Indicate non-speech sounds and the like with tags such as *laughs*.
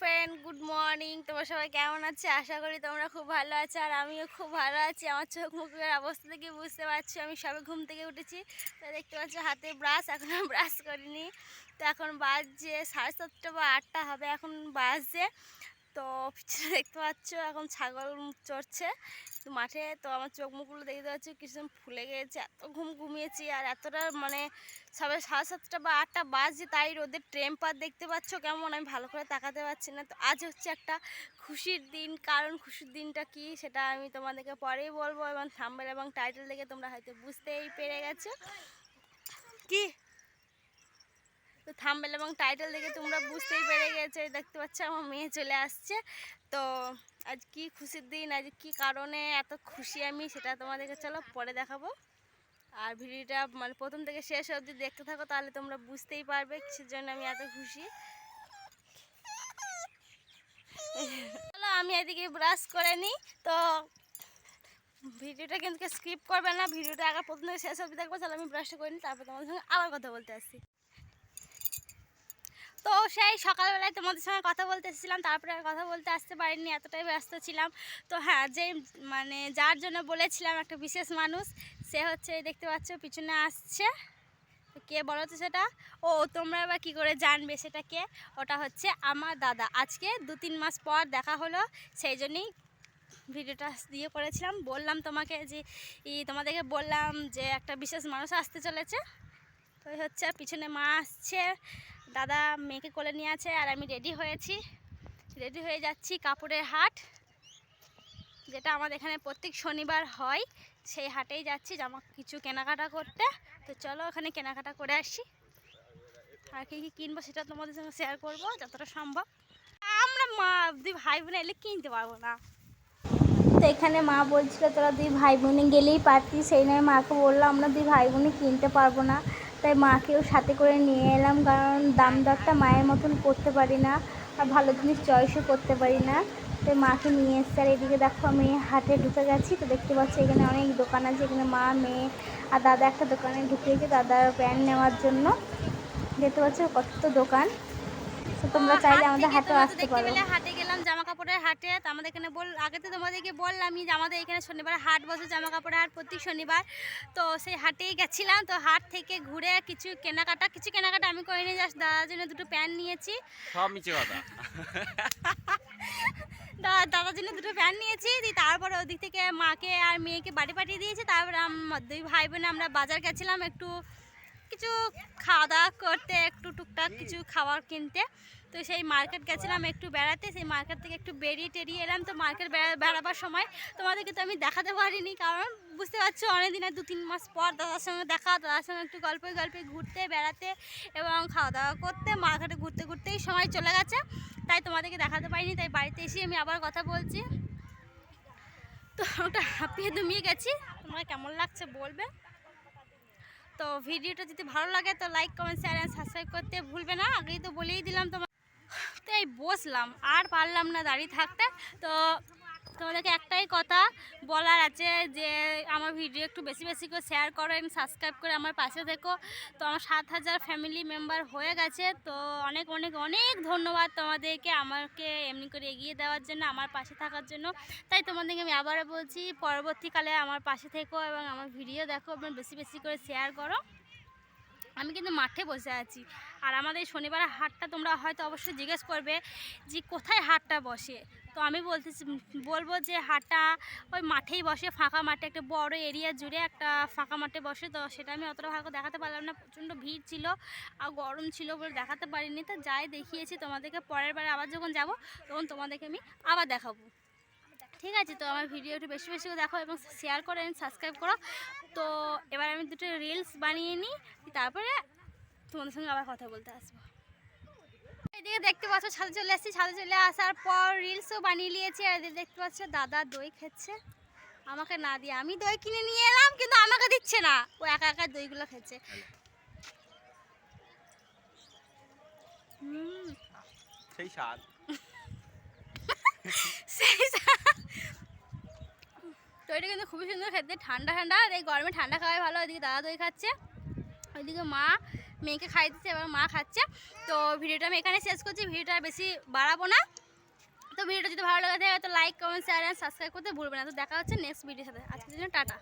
Friend good morning তোমার সবাই কেমন আছে? আশা করি তোমরা খুব ভালো আছো আর আমিও খুব ভালো আছি। আমার চোখ মুখের অবস্থা থেকে বুঝতে পারছি, আমি সবে ঘুম থেকে উঠেছি। তো দেখতে পাচ্ছ হাতে ব্রাশ এখনও ব্রাশ করিনি। তো এখন বাজছে সাড়ে সাতটা বা আটটা হবে, এখন বাজছে তো পিছনে দেখতে পাচ্ছ, এখন ছাগল চড়ছে তো মাঠে। তো আমার চোখ মুখগুলো দেখতে পাচ্ছি কিছু ফুলে গিয়েছে এত ঘুম ঘুমিয়েছি আর এতটা মানে সবে সাড়ে সাতটা বা আটটা বাজছে, তাই রোদের টেম্পার দেখতে পাচ্ছ কেমন, আমি ভালো করে তাকাতে পারছি না। তো আজ হচ্ছে একটা খুশির দিন, কারণ খুশির দিনটা কি সেটা আমি তোমাদেরকে পরেই বলব এবং থাম্বেল এবং টাইটেল দেখে তোমরা হয়তো বুঝতেই পেরে গেছো। কি? তো থাম্বেল এবং টাইটেল দেখে তোমরা বুঝতেই পেরে গেছো। দেখতে পাচ্ছ আমার মেয়ে চলে আসছে। তো আজ কি খুশির দিন, আজ কি কারণে এত খুশি আমি সেটা তোমাদেরকে চলো পরে দেখাবো। আর ভিডিওটা মানে প্রথম থেকে শেষ অবধি দেখতে থাকো, তাহলে তোমরা বুঝতেই পারবে কিসের জন্য আমি এত খুশি। চলো আমি এদিকে ব্রাশ করে নিই। তো ভিডিওটা কিন্তু স্কিপ করবে না, ভিডিওটা আগে প্রথম থেকে শেষ অবধি দেখব, তাহলে আমি ব্রাশটা করে নিই, তারপর তোমাদের সঙ্গে আবার কথা বলতে আসছি তো সেই সকালবেলায় তোমাদের সঙ্গে কথা বলতে এসেছিলাম, তারপরে আর কথা বলতে আসতে পারিনি, এতটাই ব্যস্ত ছিলাম। তো হ্যাঁ যে মানে যার জন্য বলেছিলাম একটা বিশেষ মানুষ, সে হচ্ছে দেখতে পাচ্ছ পিছনে আসছে। কে বলো তো সেটা? ও, তোমরা এবার কী করে জানবে সেটা কে? ওটা হচ্ছে আমার দাদা। আজকে দু তিন মাস পর দেখা হলো, সেই জন্যই ভিডিওটা দিয়ে করেছিলাম। বললাম তোমাকে যে তোমাদেরকে বললাম যে একটা বিশেষ মানুষ আসতে চলেছে। তো হচ্ছে পিছনে মা আসছে। দাদা মেয়েকে কোলে নিয়ে আছে আর আমি রেডি হয়েছি। রেডি হয়ে যাচ্ছি কাপড়ের হাট, যেটা আমাদের এখানে প্রত্যেক শনিবার হয়। সেই হাটেই যাচ্ছি জামা কিছু কেনাকাটা করতে। তো চলো ওখানে কেনাকাটা করে আসি। আর কী কী কিনবো সেটা তোমাদের সঙ্গে শেয়ার করব, যতটা সম্ভব। আমরা মা, দুই ভাই বোন এলে কিনতে পারব না। তো এখানে মা বলছিল, তোরা দুই ভাই বোনে গেলেই পারতি সেই নয় মাকে বললাম আমরা দুই ভাই বোনে কিনতে পারব না। তাই মাকেও সাথে করে নিয়ে এলাম, কারণ দাম দরটা মায়ের মতন করতে পারি না আর ভালো জিনিস চয়েসও করতে পারি না। তাই মাকে নিয়ে এসছে, আর এদিকে দেখো আমি হাটে ঢুকে গেছি, তো দেখতে পাচ্ছি এখানে অনেক দোকান আছে, এখানে মা, মেয়ে আর দাদা একটা দোকানে ঢুকিয়েছে দাদার প্যান্ট নেওয়ার জন্য। দেখতে পাচ্ছ কত দোকান। তো তোমরা চাইলে আমাদের হাটেও আসতে পারো। হাটে গেলাম জামা কাপড়ের হাটে। তো আমাদের এখানে বল আগে তো তোমাদেরকে বললামই যে আমাদের এখানে শনিবার হাট বসে জামা কাপড়ের হাট প্রতি শনিবার। তো সেই হাটেই গেছিলাম। তো হাট থেকে ঘুরে কিছু কেনাকাটা কিছু কেনাকাটা আমি করিনি জাস্ট দাদার জন্য দুটো প্যান্ট নিয়েছি। সব মিছে কথা। *laughs* দাদার জন্য দুটো প্যান্ট নিয়েছি। দিয়ে তারপরে ওদিক থেকে মাকে আর মেয়েকে বাড়ি পাঠিয়ে দিয়েছি। তারপরে দুই ভাই বোনে আমরা বাজার গেছিলাম একটু কিছু খাওয়া দাওয়া করতে, একটু টুকটাক কিছু খাবার কিনতে। তো সেই মার্কেট গেছিলাম একটু বেড়াতে, সেই মার্কেট থেকে একটু বেরিয়ে টেরিয়ে এলাম। তো মার্কেট বেড়াবার সময় তোমাদেরকে তো আমি দেখাতে পারিনি, কারণ বুঝতে পারছ অনেক দিনে দু তিন মাস পর দাদার সঙ্গে দেখা, দাদার সঙ্গে একটু গল্পে গল্পে ঘুরতে, বেড়াতে এবং খাওয়া দাওয়া করতে, মার্কেটে ঘুরতে ঘুরতেই সময় চলে গেছে। তাই তোমাদেরকে দেখাতে পারিনি, তাই বাড়িতে এসে আমি আবার কথা বলছি। তো ওটা হাঁপিয়ে দুমিয়ে গেছি। তোমার কেমন লাগছে বলবে? তো ভিডিওটা যদি ভালো লাগে, তো like comment share and subscribe করতে ভুলবে না। আগেই তো বলেই দিলাম তোমার তো এই বসলাম, আর পারলাম না দাঁড়িয়ে থাকতে। তো তোমাদেরকে একটাই কথা বলার আছে যে, আমার ভিডিও একটু বেশি বেশি করে শেয়ার করেন সাবস্ক্রাইব করে আমার পাশে থেকো। তো আমার সাত হাজার ফ্যামিলি মেম্বার হয়ে গেছে, তো অনেক অনেক অনেক ধন্যবাদ তোমাদেরকে আমাকে এমনি করে এগিয়ে দেওয়ার জন্য, আমার পাশে থাকার জন্য। তাই তোমাদেরকে আমি আবারও বলছি, পরবর্তীকালে আমার পাশে থেকো এবং আমার ভিডিও দেখো, এবং বেশি বেশি করে শেয়ার করো। আমি কিন্তু মাঠে বসে আছি। আর আমাদের শনিবার হাটটা তোমরা হয়তো অবশ্যই জিজ্ঞেস করবে যে কোথায় হাটটা বসে? তো আমি বলতেছি, বলব যে হাটটা ওই মাঠেই বসে, ফাঁকা মাঠে, একটা বড় এরিয়া জুড়ে একটা ফাঁকা মাঠে বসে। তো সেটা আমি অতটা ভালো দেখাতে পারলাম না, প্রচণ্ড ভিড় ছিল আর গরম ছিল বলে দেখাতে পারিনি। তো যাই দেখিয়েছি তোমাদেরকে, পরের বার আবার যখন যাব, তখন তোমাদেরকে আমি আবার দেখাবো। ঠিক আছে তো আমার ভিডিও একটু বেশি বেশি দেখো এবং শেয়ার করো এবং সাবস্ক্রাইব করো। তো এবার আমি দুটো রিলস বানিয়ে নিই তারপরে তোমাদের সঙ্গে আবার কথা বলতে আসব। এদিকে দেখতে পাচ্ছ ছাদে চলে আসছি। ছাদে চলে আসার পর রিলসও বানিয়ে নিয়েছি। আর এদিকে দেখতে পাচ্ছ দাদা দই খেচ্ছে। আমাকে না দিয়ে আমি দই কিনে নিয়ে এলাম কিন্তু আমাকে দিচ্ছে না। ও একা একা দইগুলো খেচ্ছে। হুম সেই স্বাদ। *laughs* সেই খুবই সুন্দর খেতে, ঠান্ডা ঠান্ডা, আর এই গরমে ঠান্ডা খাওয়াই ভালো, ওইদিকে দাদা দই খাচ্ছে, ওইদিকে মা মেয়েকে খাই দিচ্ছে এবার মা খাচ্ছে। তো ভিডিওটা আমি এখানে শেষ করছি, ভিডিওটা বেশি বাড়াবো না। তো ভিডিওটা যদি ভালো লাগে থাকে, তো like comment share and subscribe করতে ভুলবে না। তো দেখা হচ্ছে নেক্সট ভিডিওর সাথে। আজকের জন্য টাটা।